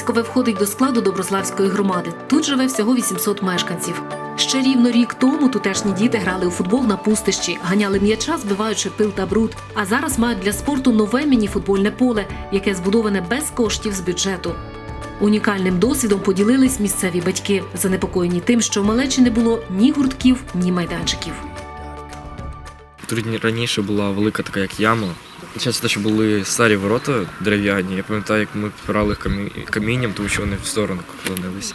Батьківськове входить до складу Доброславської громади. Тут живе всього 800 мешканців. Ще рівно рік тому тутешні діти грали у футбол на пустищі, ганяли м'яча, збиваючи пил та бруд. А зараз мають для спорту нове міні-футбольне поле, яке збудоване без коштів з бюджету. Унікальним досвідом поділились місцеві батьки, занепокоєні тим, що в малечі не було ні гуртків, ні майданчиків. Тут раніше була велика така як яма. Часто що були старі ворота дерев'яні. Я пам'ятаю, як ми підпирали камінням, тому що вони в сторону клонилися.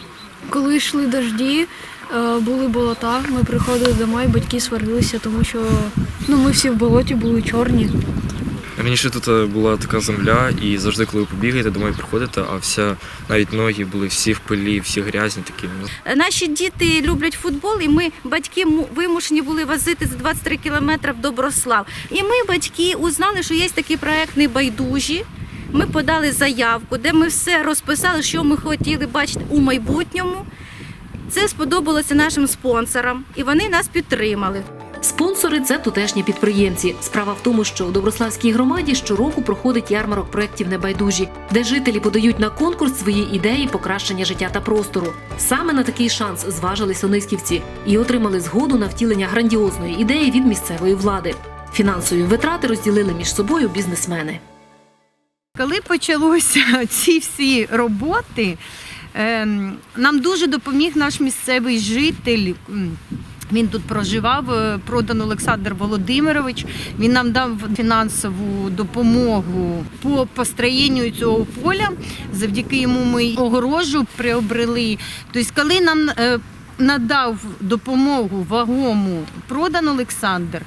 Коли йшли дожді, е, були болота, ми приходили домой, батьки сварилися, тому що ну, ми всі в болоті були чорні. Раніше тут е, була така земля, і завжди, коли ви побігаєте, домой приходите, а вся навіть ноги були всі в пилі, всі грязні такі. Ну, Наші діти люблять футбол, і ми, батьки, му- вимушені були возити за 23 кілометри в Доброслав. І ми, батьки, узнали, що є такий проект «Небайдужі». Ми подали заявку, де ми все розписали, що ми хотіли бачити у майбутньому. Це сподобалося нашим спонсорам, і вони нас підтримали. Спонсори це тутешні підприємці. Справа в тому, що у Доброславській громаді щороку проходить ярмарок проєктів небайдужі, де жителі подають на конкурс свої ідеї покращення життя та простору. Саме на такий шанс зважились онисківці і отримали згоду на втілення грандіозної ідеї від місцевої влади. Фінансові витрати розділили між собою бізнесмени. Коли почалося ці всі роботи, ем, нам дуже допоміг наш місцевий житель. Він тут проживав, е, продан Олександр Володимирович. Він нам дав фінансову допомогу по построєнню цього поля. Завдяки йому ми огорожу приобрели. Тобто, коли нам е, надав допомогу вагому продан Олександр,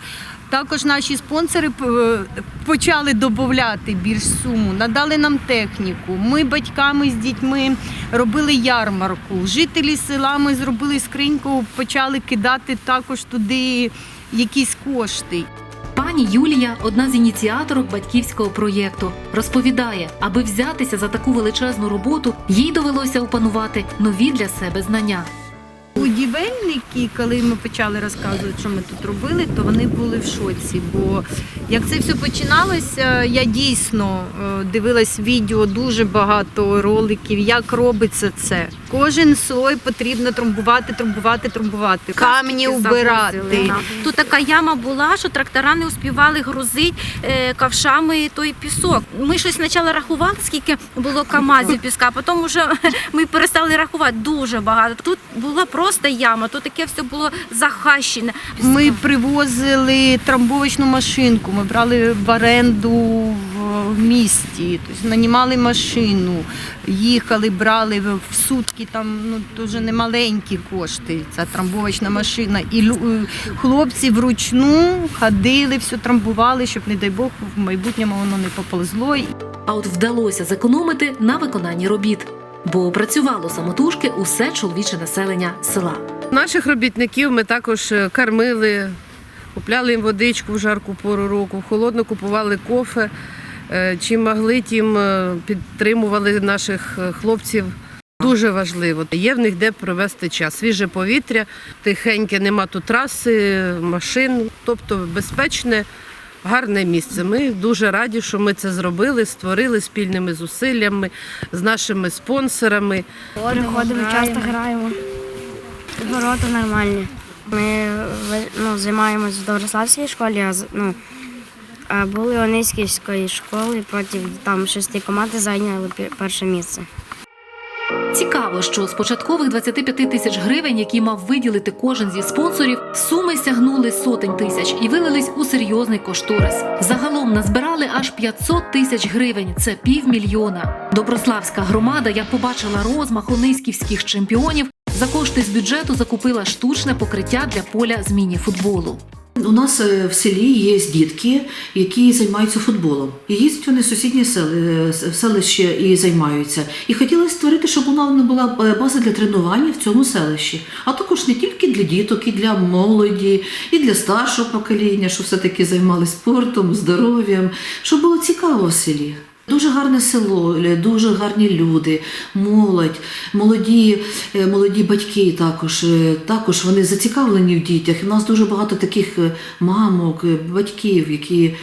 також наші спонсори е, почали додати більш суму, надали нам техніку. Ми батьками з дітьми робили ярмарку. Жителі села ми зробили скриньку, почали кидати також туди якісь кошти. Пані Юлія, одна з ініціаторок батьківського проєкту, розповідає, аби взятися за таку величезну роботу, їй довелося опанувати нові для себе знання. Будівельники, коли ми почали розказувати, що ми тут робили, то вони були в шоці. Бо як це все починалося, я дійсно е, дивилась відео, дуже багато роликів, як робиться це. Кожен слой потрібно трамбувати, трамбувати, трамбувати, камні да. Тут така яма була, що трактора не успівали грузити е, ковшами той пісок. Ми щось спочатку рахували, скільки було камазів піска, потім вже ми перестали рахувати дуже багато. Тут була просто яма, тут таке все було захащене. Ми привозили трамбовочну машинку, ми брали в оренду в місті, тобто нанімали машину, їхали, брали в сутки там ну, дуже немаленькі кошти, ця трамбовочна машина. І лю- е, хлопці вручну ходили, все трамбували, щоб, не дай Бог, в майбутньому воно не поползло. А от вдалося зекономити на виконанні робіт, бо працювало самотужки усе чоловіче населення села. Наших робітників ми також е, кормили, купляли їм водичку в жарку пору року, в холодно купували кофе. Е, Чим могли, тим е, підтримували наших е, хлопців. Дуже важливо. Є в них де провести час. Свіже повітря, тихеньке, нема тут траси, машин, тобто безпечне, гарне місце. Ми дуже раді, що ми це зробили, створили спільними зусиллями з нашими спонсорами. Приходимо, часто граємо. Ворота нормальні. Ми ну, займаємось в Доброславській школі, а ну, були у Онисківської школи проти там шести команд зайняли перше місце. Цікаво, що з початкових 25 тисяч гривень, які мав виділити кожен зі спонсорів, суми сягнули сотень тисяч і вилились у серйозний кошторис. Загалом назбирали аж 500 тисяч гривень. Це півмільйона. Доброславська громада, як побачила розмах онисківських чемпіонів, за кошти з бюджету закупила штучне покриття для поля з міні-футболу. У нас е, в селі є дітки, які займаються футболом. І їздять вони в сусідні сели, селище і займаються. І хотіли створити, щоб нас була е, база для тренування в цьому селищі. А також не тільки для діток, і для молоді, і для старшого покоління, щоб все-таки займалися спортом, здоров'ям, щоб було цікаво в селі. Дуже гарне село, е, дуже гарні люди, молодь, молоді, е, молоді батьки також. е, Також вони зацікавлені в дітях. У нас дуже багато таких мамок, батьків, які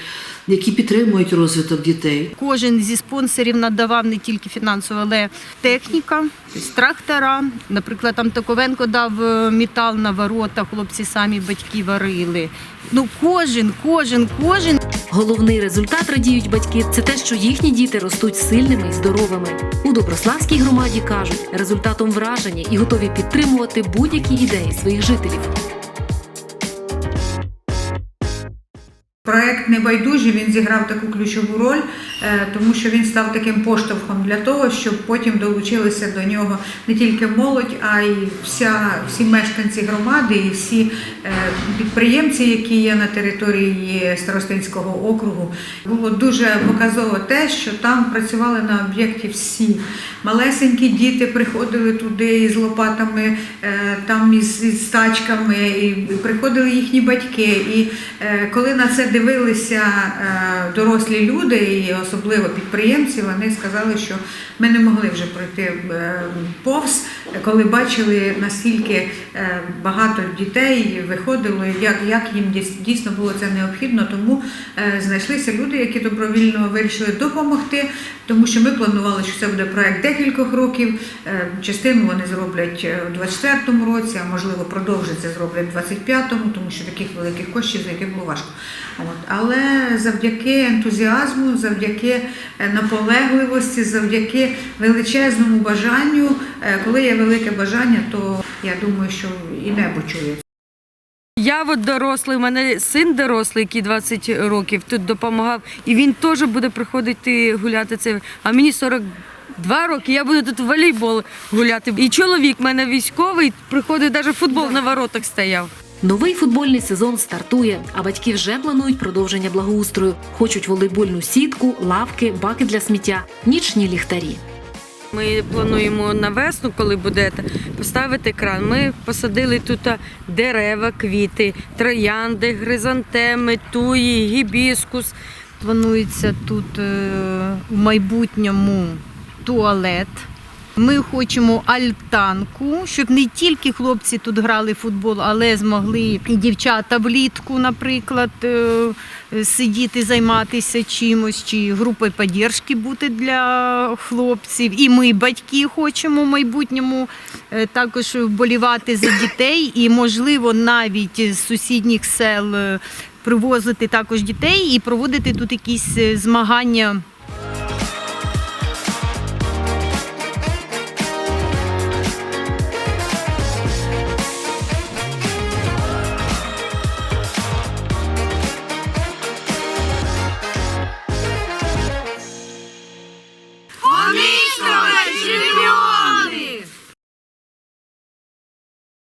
які підтримують розвиток дітей. Кожен зі спонсорів надавав не тільки фінансово, але техніка, тобто трактора. Наприклад, там Таковенко дав е, метал на ворота, хлопці самі батьки варили. Ну кожен, кожен, кожен Головний результат радіють батьки це те, що їхні діти ростуть сильними і здоровими. У Доброславській громаді кажуть, результатом вражені і готові підтримувати будь-які ідеї своїх жителів. Проект Небайдужі він зіграв таку ключову роль, тому що він став таким поштовхом для того, щоб потім долучилися до нього не тільки молодь, а й вся, всі мешканці громади і всі е, підприємці, які є на території Старостинського округу. Було дуже показово те, що там працювали на об'єкті всі. Малесенькі діти приходили туди із лопатами, е, там із, із тачками, і приходили їхні батьки. І е, коли на це дивилися е, дорослі люди, і особливо підприємці, вони сказали, що ми не могли вже пройти е, повз, коли бачили наскільки е, багато дітей виходило, як, як їм дійс- дійсно було це необхідно. Тому е, знайшлися люди, які добровільно вирішили допомогти, тому що ми планували, що це буде проект декількох років. Е, Частину вони зроблять е, у 24-му році, а можливо продовжиться зроблять в 25-му, тому що таких великих коштів знайти було важко. От. Але завдяки ентузіазму, завдяки е, наполегливості, завдяки величезному бажанню, е, коли є велике бажання, то я думаю, що і небо чує. Я от дорослий, у мене син дорослий, який 20 років тут допомагав, і він теж буде приходити гуляти це. А мені 42 роки, я буду тут в волейбол гуляти. І чоловік в мене військовий, приходить, навіть футбол на воротах стояв. Новий футбольний сезон стартує, а батьки вже планують продовження благоустрою. Хочуть волейбольну сітку, лавки, баки для сміття, нічні ліхтарі. Ми плануємо на весну, коли будете, поставити кран. Ми посадили тут дерева, квіти, троянди, гризантеми, туї, гібіскус. планується тут е, в майбутньому туалет. Ми хочемо альтанку, щоб не тільки хлопці тут грали в футбол, але змогли і дівчата влітку, наприклад, е, сидіти, займатися чимось, чи групою підтримки бути для хлопців. І ми, батьки, хочемо в майбутньому е, також вболівати за дітей, і, можливо, навіть з сусідніх сел е, привозити також дітей і проводити тут якісь змагання